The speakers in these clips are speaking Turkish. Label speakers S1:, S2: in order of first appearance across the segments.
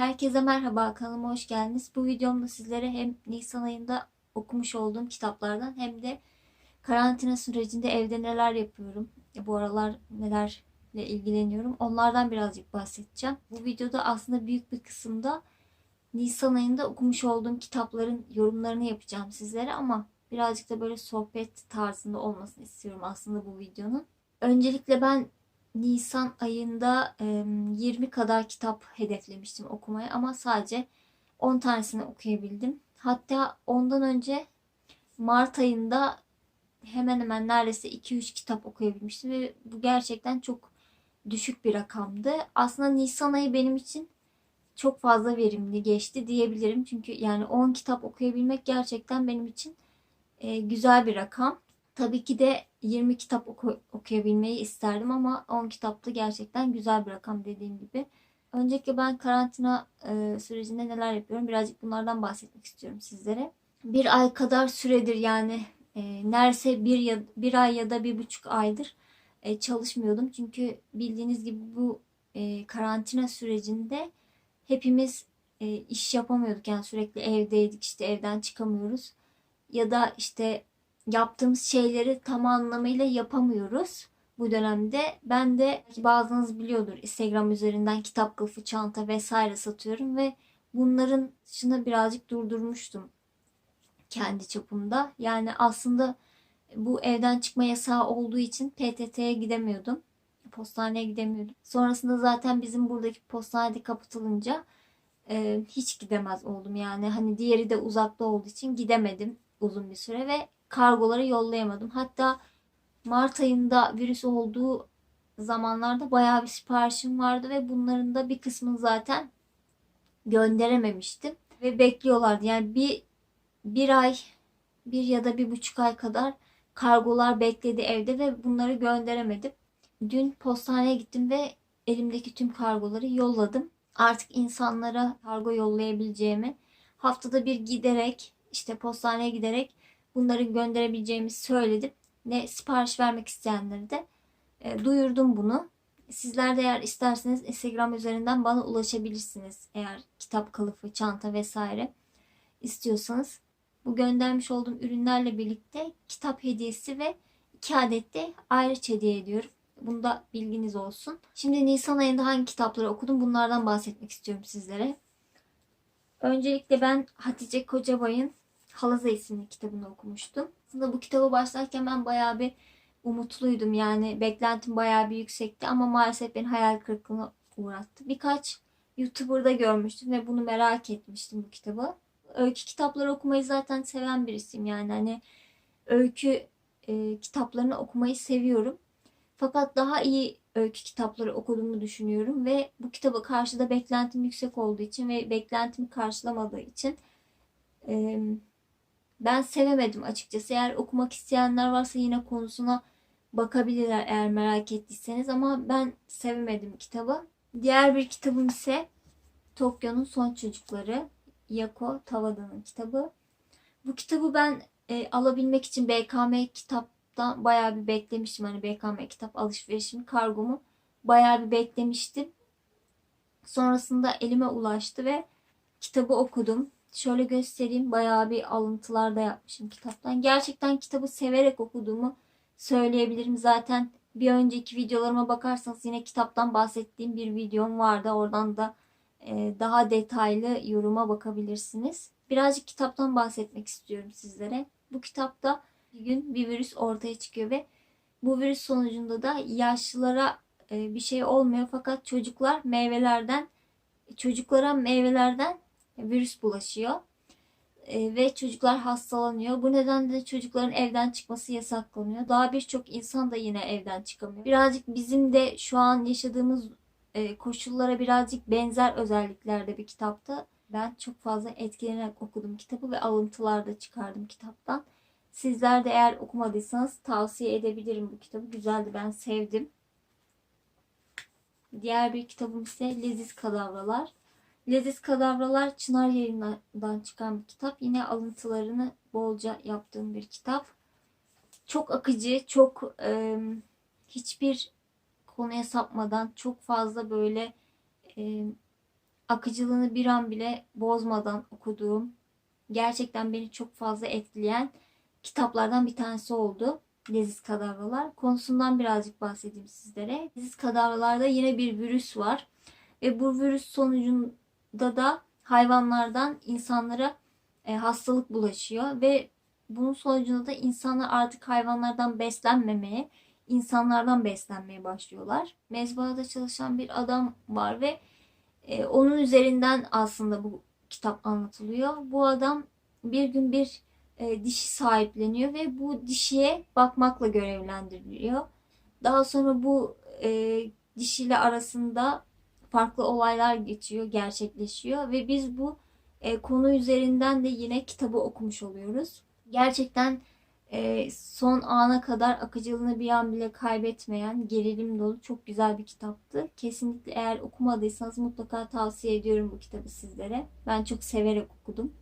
S1: Herkese merhaba, kanalıma hoş geldiniz. Bu videomda sizlere hem Nisan ayında okumuş olduğum kitaplardan hem de karantina sürecinde evde neler yapıyorum, bu aralar nelerle ilgileniyorum, onlardan birazcık bahsedeceğim. Bu videoda aslında büyük bir kısımda Nisan ayında okumuş olduğum kitapların yorumlarını yapacağım sizlere ama birazcık da böyle sohbet tarzında olmasını istiyorum aslında bu videonun. Öncelikle ben Nisan ayında e, 20 kadar kitap hedeflemiştim okumaya ama sadece 10 tanesini okuyabildim. Hatta ondan önce Mart ayında hemen hemen neredeyse 2-3 kitap okuyabilmiştim ve bu gerçekten çok düşük bir rakamdı. Aslında Nisan ayı benim için çok fazla verimli geçti diyebilirim. Çünkü yani 10 kitap okuyabilmek gerçekten benim için güzel bir rakam. Tabii ki de 20 kitap oku- okuyabilmeyi isterdim ama 10 kitap da gerçekten güzel bir rakam dediğim gibi. Öncelikle ben karantina e, sürecinde neler yapıyorum birazcık bunlardan bahsetmek istiyorum sizlere. Bir ay kadar süredir yani e, neredeyse bir, ya, bir ay ya da bir buçuk aydır e, çalışmıyordum. Çünkü bildiğiniz gibi bu e, karantina sürecinde hepimiz e, iş yapamıyorduk. Yani sürekli evdeydik işte evden çıkamıyoruz. Ya da işte yaptığımız şeyleri tam anlamıyla yapamıyoruz bu dönemde. Ben de bazınız biliyordur Instagram üzerinden kitap kılıfı, çanta vesaire satıyorum ve bunların dışına birazcık durdurmuştum kendi çapımda. Yani aslında bu evden çıkma yasağı olduğu için PTT'ye gidemiyordum. Postaneye gidemiyordum. Sonrasında zaten bizim buradaki postanede kapatılınca e, hiç gidemez oldum. Yani hani diğeri de uzakta olduğu için gidemedim uzun bir süre ve kargoları yollayamadım. Hatta Mart ayında virüs olduğu zamanlarda bayağı bir siparişim vardı ve bunların da bir kısmını zaten gönderememiştim. Ve bekliyorlardı. Yani bir, bir ay, bir ya da bir buçuk ay kadar kargolar bekledi evde ve bunları gönderemedim. Dün postaneye gittim ve elimdeki tüm kargoları yolladım. Artık insanlara kargo yollayabileceğimi haftada bir giderek işte postaneye giderek bunları gönderebileceğimi söyledim. Ne sipariş vermek isteyenleri de e, duyurdum bunu. Sizler de eğer isterseniz Instagram üzerinden bana ulaşabilirsiniz. Eğer kitap kılıfı, çanta vesaire istiyorsanız. Bu göndermiş olduğum ürünlerle birlikte kitap hediyesi ve iki adet de ayrıç hediye ediyorum. Bunda bilginiz olsun. Şimdi Nisan ayında hangi kitapları okudum bunlardan bahsetmek istiyorum sizlere. Öncelikle ben Hatice Kocabay'ın Halaza isimli kitabını okumuştum. Aslında bu kitaba başlarken ben bayağı bir umutluydum. Yani beklentim bayağı bir yüksekti ama maalesef beni hayal kırıklığına uğrattı. Birkaç YouTuber'da görmüştüm ve bunu merak etmiştim bu kitabı. Öykü kitapları okumayı zaten seven birisiyim yani hani öykü e, kitaplarını okumayı seviyorum. Fakat daha iyi öykü kitapları okuduğumu düşünüyorum ve bu kitaba karşı da beklentim yüksek olduğu için ve beklentimi karşılamadığı için e, ben sevemedim açıkçası. Eğer okumak isteyenler varsa yine konusuna bakabilirler eğer merak ettiyseniz ama ben sevemedim kitabı. Diğer bir kitabım ise Tokyo'nun Son Çocukları Yako Tawada'nın kitabı. Bu kitabı ben e, alabilmek için BKM kitaptan bayağı bir beklemiştim. Hani BKM kitap alışverişimi, kargomu bayağı bir beklemiştim. Sonrasında elime ulaştı ve kitabı okudum. Şöyle göstereyim. Bayağı bir alıntılar da yapmışım kitaptan. Gerçekten kitabı severek okuduğumu söyleyebilirim. Zaten bir önceki videolarıma bakarsanız yine kitaptan bahsettiğim bir videom vardı. Oradan da e, daha detaylı yoruma bakabilirsiniz. Birazcık kitaptan bahsetmek istiyorum sizlere. Bu kitapta bir gün bir virüs ortaya çıkıyor ve bu virüs sonucunda da yaşlılara e, bir şey olmuyor fakat çocuklar meyvelerden çocuklara meyvelerden virüs bulaşıyor E, ve çocuklar hastalanıyor. Bu nedenle de çocukların evden çıkması yasaklanıyor. Daha birçok insan da yine evden çıkamıyor. Birazcık bizim de şu an yaşadığımız e, koşullara birazcık benzer özelliklerde bir kitaptı. Ben çok fazla etkilenerek okudum kitabı ve alıntılar da çıkardım kitaptan. Sizler de eğer okumadıysanız tavsiye edebilirim bu kitabı. Güzeldi ben sevdim. Diğer bir kitabım ise Leziz Kadavralar. Leziz Kadavralar Çınar yayınından çıkan bir kitap. Yine alıntılarını bolca yaptığım bir kitap. Çok akıcı, çok e, hiçbir konuya sapmadan çok fazla böyle e, akıcılığını bir an bile bozmadan okuduğum, gerçekten beni çok fazla etkileyen kitaplardan bir tanesi oldu. Leziz Kadavralar. Konusundan birazcık bahsedeyim sizlere. Leziz Kadavralarda yine bir virüs var. Ve bu virüs sonucunda da hayvanlardan insanlara e, hastalık bulaşıyor. Ve bunun sonucunda da insanlar artık hayvanlardan beslenmemeye, insanlardan beslenmeye başlıyorlar. Mezbahada çalışan bir adam var ve e, onun üzerinden aslında bu kitap anlatılıyor. Bu adam bir gün bir e, dişi sahipleniyor ve bu dişiye bakmakla görevlendiriliyor. Daha sonra bu e, dişiyle arasında farklı olaylar geçiyor, gerçekleşiyor ve biz bu e, konu üzerinden de yine kitabı okumuş oluyoruz. Gerçekten e, son ana kadar akıcılığını bir an bile kaybetmeyen, gerilim dolu çok güzel bir kitaptı. Kesinlikle eğer okumadıysanız mutlaka tavsiye ediyorum bu kitabı sizlere. Ben çok severek okudum.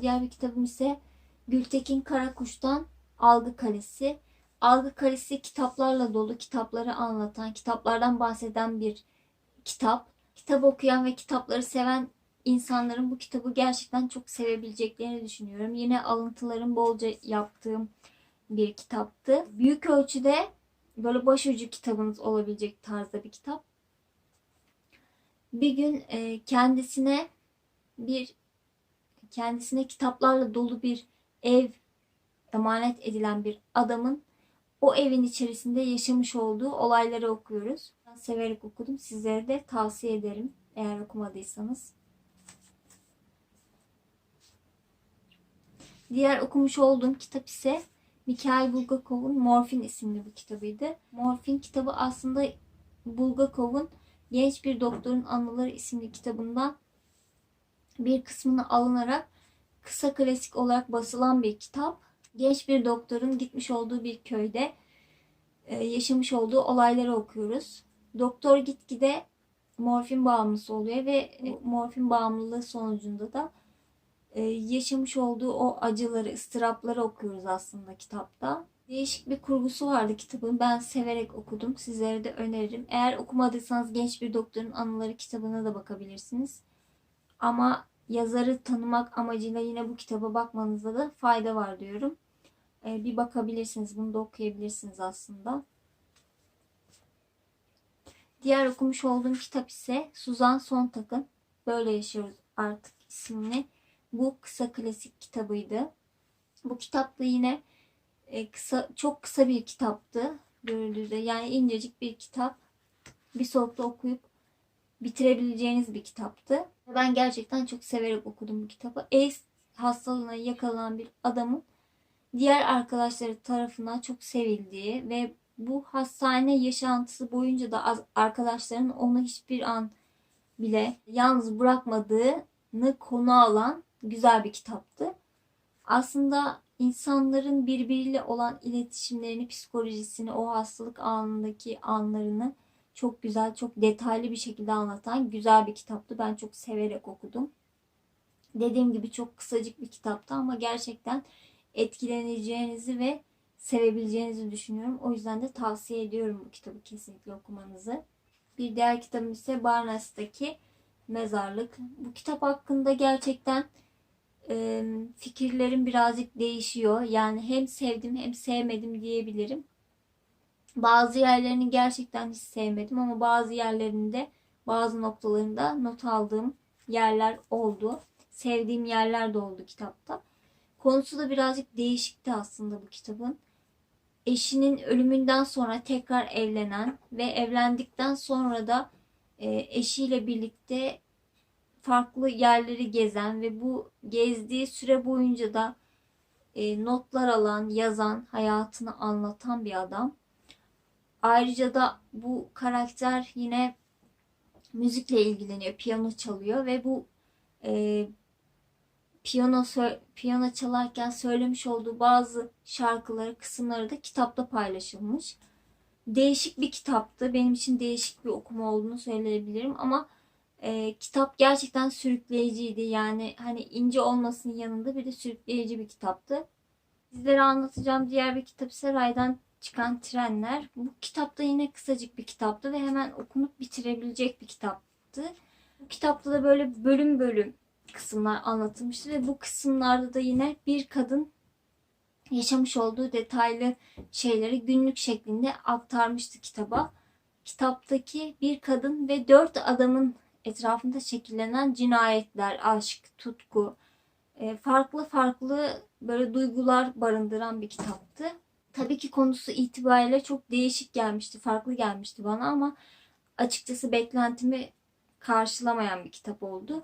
S1: Diğer bir kitabım ise Gültekin Karakuş'tan Algı Kalesi. Algı Kalesi kitaplarla dolu, kitapları anlatan, kitaplardan bahseden bir kitap. Kitap okuyan ve kitapları seven insanların bu kitabı gerçekten çok sevebileceklerini düşünüyorum. Yine alıntıların bolca yaptığım bir kitaptı. Büyük ölçüde böyle başucu kitabınız olabilecek tarzda bir kitap. Bir gün e, kendisine bir kendisine kitaplarla dolu bir ev emanet edilen bir adamın o evin içerisinde yaşamış olduğu olayları okuyoruz. Ben severek okudum. Sizlere de tavsiye ederim eğer okumadıysanız. Diğer okumuş olduğum kitap ise Mikhail Bulgakov'un Morfin isimli bir kitabıydı. Morfin kitabı aslında Bulgakov'un Genç Bir Doktorun Anıları isimli kitabından bir kısmını alınarak kısa klasik olarak basılan bir kitap. Genç bir doktorun gitmiş olduğu bir köyde e, yaşamış olduğu olayları okuyoruz. Doktor gitgide morfin bağımlısı oluyor ve e, morfin bağımlılığı sonucunda da e, yaşamış olduğu o acıları, ıstırapları okuyoruz aslında kitapta. Değişik bir kurgusu vardı kitabın. Ben severek okudum. Sizlere de öneririm. Eğer okumadıysanız Genç Bir Doktorun Anıları kitabına da bakabilirsiniz. Ama yazarı tanımak amacıyla yine bu kitaba bakmanızda da fayda var diyorum. Ee, bir bakabilirsiniz. Bunu da okuyabilirsiniz aslında. Diğer okumuş olduğum kitap ise Suzan Sontag'ın Böyle Yaşıyoruz Artık isimli bu kısa klasik kitabıydı. Bu kitap da yine e, kısa çok kısa bir kitaptı. Görüldüğü yani incecik bir kitap. Bir solukta okuyup bitirebileceğiniz bir kitaptı. Ben gerçekten çok severek okudum bu kitabı. AIDS hastalığına yakalanan bir adamın diğer arkadaşları tarafından çok sevildiği ve bu hastane yaşantısı boyunca da arkadaşlarının onu hiçbir an bile yalnız bırakmadığını konu alan güzel bir kitaptı. Aslında insanların birbiriyle olan iletişimlerini, psikolojisini, o hastalık anındaki anlarını çok güzel, çok detaylı bir şekilde anlatan güzel bir kitaptı. Ben çok severek okudum. Dediğim gibi çok kısacık bir kitaptı ama gerçekten etkileneceğinizi ve sevebileceğinizi düşünüyorum. O yüzden de tavsiye ediyorum bu kitabı kesinlikle okumanızı. Bir diğer kitabım ise Barnas'taki Mezarlık. Bu kitap hakkında gerçekten e, fikirlerim birazcık değişiyor. Yani hem sevdim hem sevmedim diyebilirim. Bazı yerlerini gerçekten hiç sevmedim ama bazı yerlerinde bazı noktalarında not aldığım yerler oldu. Sevdiğim yerler de oldu kitapta. Konusu da birazcık değişikti aslında bu kitabın. Eşinin ölümünden sonra tekrar evlenen ve evlendikten sonra da e, eşiyle birlikte farklı yerleri gezen ve bu gezdiği süre boyunca da e, notlar alan, yazan, hayatını anlatan bir adam. Ayrıca da bu karakter yine müzikle ilgileniyor, piyano çalıyor ve bu e, piyano piyano çalarken söylemiş olduğu bazı şarkıları, kısımları da kitapta paylaşılmış. Değişik bir kitaptı. Benim için değişik bir okuma olduğunu söyleyebilirim ama e, kitap gerçekten sürükleyiciydi. Yani hani ince olmasının yanında bir de sürükleyici bir kitaptı. Sizlere anlatacağım diğer bir kitap ise Raydan Çıkan Trenler. Bu kitapta yine kısacık bir kitaptı ve hemen okunup bitirebilecek bir kitaptı. Bu kitapta da böyle bölüm bölüm kısımlar anlatılmıştı ve bu kısımlarda da yine bir kadın yaşamış olduğu detaylı şeyleri günlük şeklinde aktarmıştı kitaba. Kitaptaki bir kadın ve dört adamın etrafında şekillenen cinayetler, aşk, tutku, e, farklı farklı böyle duygular barındıran bir kitaptı. Tabii ki konusu itibariyle çok değişik gelmişti, farklı gelmişti bana ama açıkçası beklentimi karşılamayan bir kitap oldu.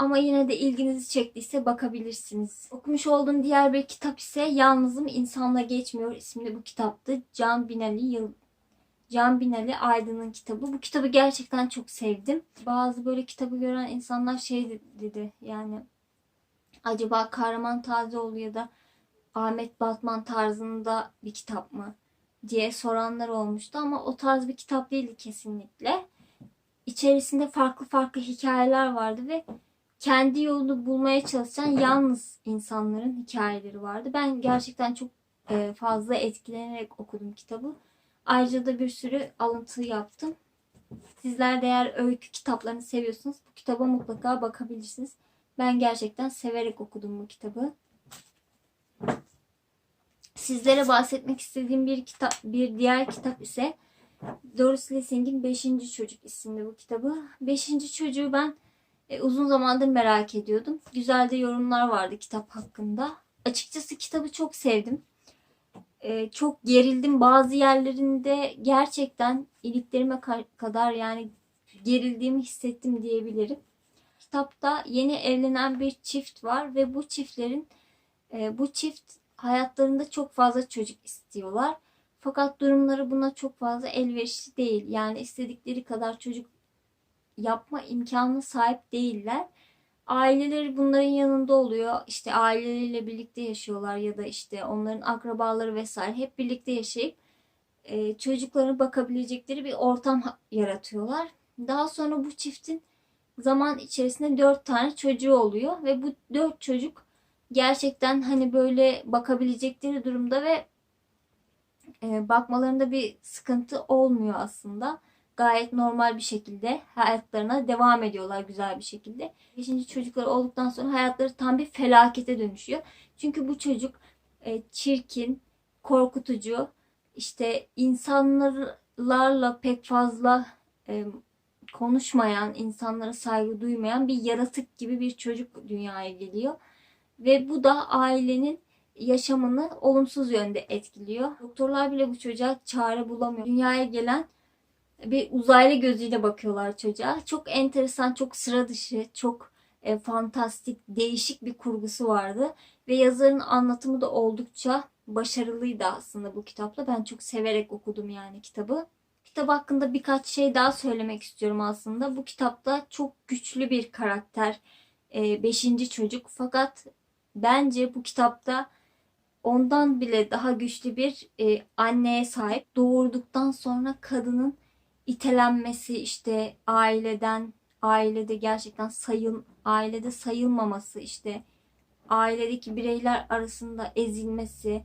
S1: Ama yine de ilginizi çektiyse bakabilirsiniz. Okumuş olduğum diğer bir kitap ise Yalnızım İnsanla Geçmiyor isimli bu kitaptı. Can Binali Yıl Can Binali Aydın'ın kitabı. Bu kitabı gerçekten çok sevdim. Bazı böyle kitabı gören insanlar şey dedi yani acaba Kahraman Tazeoğlu ya da Ahmet Batman tarzında bir kitap mı diye soranlar olmuştu ama o tarz bir kitap değildi kesinlikle. İçerisinde farklı farklı hikayeler vardı ve kendi yolunu bulmaya çalışan yalnız insanların hikayeleri vardı. Ben gerçekten çok e, fazla etkilenerek okudum kitabı. Ayrıca da bir sürü alıntı yaptım. Sizler de eğer öykü kitaplarını seviyorsanız bu kitaba mutlaka bakabilirsiniz. Ben gerçekten severek okudum bu kitabı. Sizlere bahsetmek istediğim bir kitap, bir diğer kitap ise Doris Lessing'in 5. Çocuk isimli bu kitabı. 5. çocuğu ben e, uzun zamandır merak ediyordum. Güzel de yorumlar vardı kitap hakkında. Açıkçası kitabı çok sevdim. E, çok gerildim. Bazı yerlerinde gerçekten iliklerime ka- kadar yani gerildiğimi hissettim diyebilirim. Kitapta yeni evlenen bir çift var ve bu çiftlerin e, bu çift hayatlarında çok fazla çocuk istiyorlar. Fakat durumları buna çok fazla elverişli değil. Yani istedikleri kadar çocuk yapma imkanına sahip değiller. Aileleri bunların yanında oluyor. İşte aileleriyle birlikte yaşıyorlar ya da işte onların akrabaları vesaire hep birlikte yaşayıp e, çocuklarına bakabilecekleri bir ortam yaratıyorlar. Daha sonra bu çiftin zaman içerisinde dört tane çocuğu oluyor ve bu dört çocuk gerçekten hani böyle bakabilecekleri durumda ve e, bakmalarında bir sıkıntı olmuyor aslında. Gayet normal bir şekilde hayatlarına devam ediyorlar güzel bir şekilde. Beşinci çocukları olduktan sonra hayatları tam bir felakete dönüşüyor. Çünkü bu çocuk e, çirkin, korkutucu, işte insanlarla pek fazla e, konuşmayan, insanlara saygı duymayan bir yaratık gibi bir çocuk dünyaya geliyor. Ve bu da ailenin yaşamını olumsuz yönde etkiliyor. Doktorlar bile bu çocuğa çare bulamıyor. Dünyaya gelen bir uzaylı gözüyle bakıyorlar çocuğa. Çok enteresan, çok sıra dışı, çok e, fantastik, değişik bir kurgusu vardı. Ve yazarın anlatımı da oldukça başarılıydı aslında bu kitapta. Ben çok severek okudum yani kitabı. Kitap hakkında birkaç şey daha söylemek istiyorum aslında. Bu kitapta çok güçlü bir karakter. e, beşinci çocuk. Fakat bence bu kitapta ondan bile daha güçlü bir e, anneye sahip. Doğurduktan sonra kadının itelenmesi işte aileden ailede gerçekten sayıl ailede sayılmaması işte ailedeki bireyler arasında ezilmesi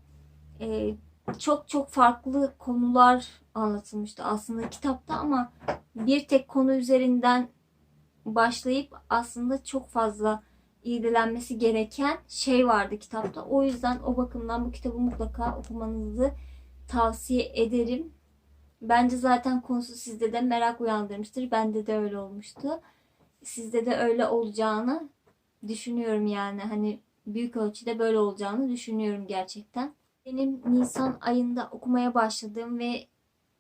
S1: e, çok çok farklı konular anlatılmıştı aslında kitapta ama bir tek konu üzerinden başlayıp aslında çok fazla irdelenmesi gereken şey vardı kitapta. O yüzden o bakımdan bu kitabı mutlaka okumanızı tavsiye ederim. Bence zaten konusu sizde de merak uyandırmıştır. Bende de öyle olmuştu. Sizde de öyle olacağını düşünüyorum yani. Hani büyük ölçüde böyle olacağını düşünüyorum gerçekten. Benim Nisan ayında okumaya başladığım ve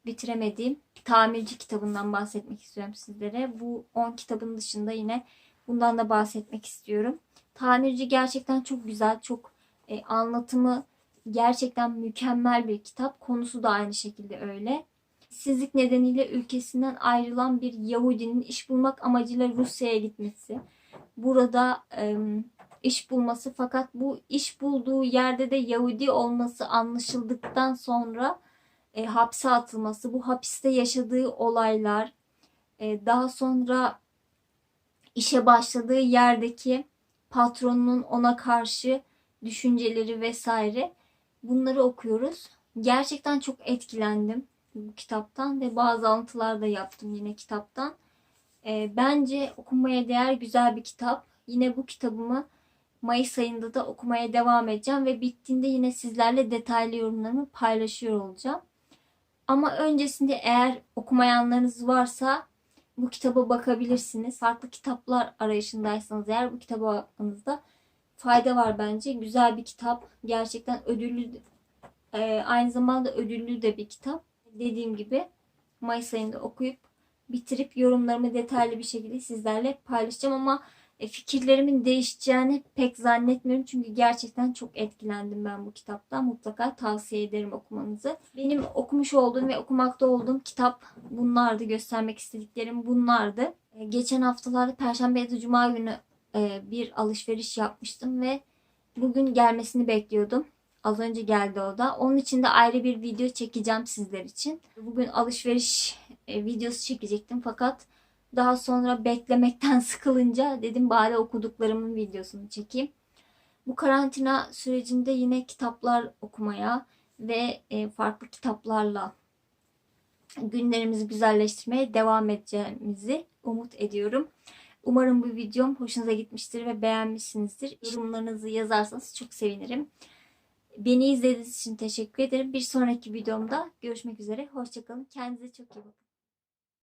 S1: bitiremediğim tamirci kitabından bahsetmek istiyorum sizlere. Bu 10 kitabın dışında yine bundan da bahsetmek istiyorum. Tamirci gerçekten çok güzel, çok e, anlatımı gerçekten mükemmel bir kitap. Konusu da aynı şekilde öyle. İşsizlik nedeniyle ülkesinden ayrılan bir Yahudinin iş bulmak amacıyla Rusya'ya gitmesi. Burada e, iş bulması fakat bu iş bulduğu yerde de Yahudi olması anlaşıldıktan sonra e, hapse atılması, bu hapiste yaşadığı olaylar, e, daha sonra işe başladığı yerdeki patronunun ona karşı düşünceleri vesaire bunları okuyoruz. Gerçekten çok etkilendim bu kitaptan ve bazı alıntılar da yaptım yine kitaptan. Ee, bence okunmaya değer güzel bir kitap. Yine bu kitabımı Mayıs ayında da okumaya devam edeceğim ve bittiğinde yine sizlerle detaylı yorumlarımı paylaşıyor olacağım. Ama öncesinde eğer okumayanlarınız varsa bu kitaba bakabilirsiniz. Farklı kitaplar arayışındaysanız eğer bu kitaba bakmanızda fayda var bence. Güzel bir kitap. Gerçekten ödüllü e, aynı zamanda ödüllü de bir kitap. Dediğim gibi Mayıs ayında okuyup bitirip yorumlarımı detaylı bir şekilde sizlerle paylaşacağım ama e, fikirlerimin değişeceğini pek zannetmiyorum. Çünkü gerçekten çok etkilendim ben bu kitaptan. Mutlaka tavsiye ederim okumanızı. Benim okumuş olduğum ve okumakta olduğum kitap bunlardı. Göstermek istediklerim bunlardı. E, Geçen haftalarda Perşembe ya da Cuma günü e, bir alışveriş yapmıştım ve bugün gelmesini bekliyordum. Az önce geldi o da. Onun için de ayrı bir video çekeceğim sizler için. Bugün alışveriş e, videosu çekecektim fakat daha sonra beklemekten sıkılınca dedim bari okuduklarımın videosunu çekeyim. Bu karantina sürecinde yine kitaplar okumaya ve e, farklı kitaplarla günlerimizi güzelleştirmeye devam edeceğimizi umut ediyorum. Umarım bu videom hoşunuza gitmiştir ve beğenmişsinizdir. Yorumlarınızı yazarsanız çok sevinirim. Beni izlediğiniz için teşekkür ederim. Bir sonraki videomda görüşmek üzere. Hoşçakalın. Kendinize çok iyi bakın.